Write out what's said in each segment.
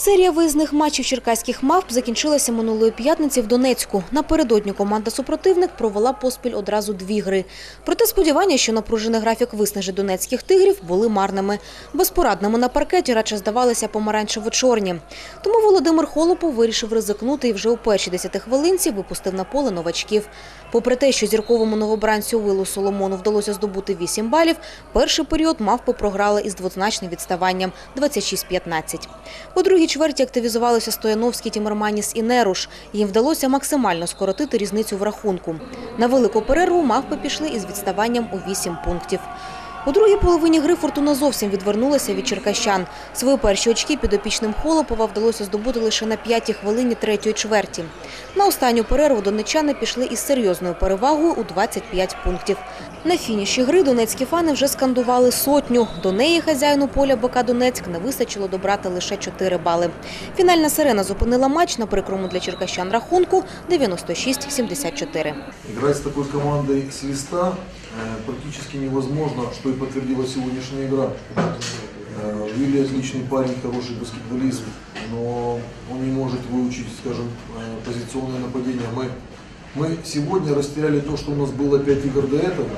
Серія виїзних матчів черкаських мавп закінчилася минулої п'ятниці в Донецьку. Напередодні команда супротивник провела поспіль одразу дві гри. Проте сподівання, що напружений графік виснажить донецьких тигрів, були марними. Безпорадними на паркеті радше здавалися помаранчево-чорні. Тому Володимир Холопов вирішив ризикнути і вже у першій десяти хвилинці випустив на поле новачків. Попри те, що зірковому новобранцю Вилу Соломону вдалося здобути 8 балів, перший період мавпи програли із двозначним відставанням – 26-15. У другій чверті активізувалися Стояновський, Тімерманіс і Неруш. Їм вдалося максимально скоротити різницю в рахунку. На велику перерву мавпи пішли із відставанням у 8 пунктів. У другій половині гри Фортуна зовсім відвернулася від черкащан. Свої перші очки підопічним Холопова вдалося здобути лише на п'ятій хвилині третьої чверті. На останню перерву донеччани пішли із серйозною перевагою у 25 пунктів. На фініші гри донецькі фани вже скандували сотню. До неї хазяїну поля БК Донецьк не вистачило добрати лише 4 бали. Фінальна сирена зупинила матч на прикрому для черкащан рахунку 96-74. Играть с такой командой с листа э, практически невозможно, что и подтвердила сегодняшняя игра. Э, Вилли отличный парень, хороший баскетболист, но он не может выучить, скажем, э, позиционное нападение. Мы, мы сегодня растеряли то, что у нас было 5 игр до этого,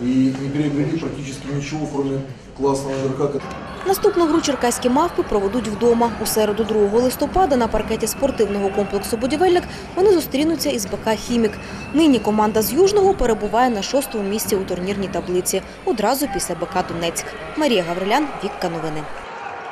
и не приобрели практически ничего, кроме классного игрока, Наступну гру черкаські мавпи проведуть вдома. У середу 2 листопада на паркеті спортивного комплексу «Будівельник» вони зустрінуться із БК «Хімік». Нині команда з Южного перебуває на шостому місці у турнірній таблиці, одразу після БК «Донецьк». Марія Гаврилян, Вікка Новини.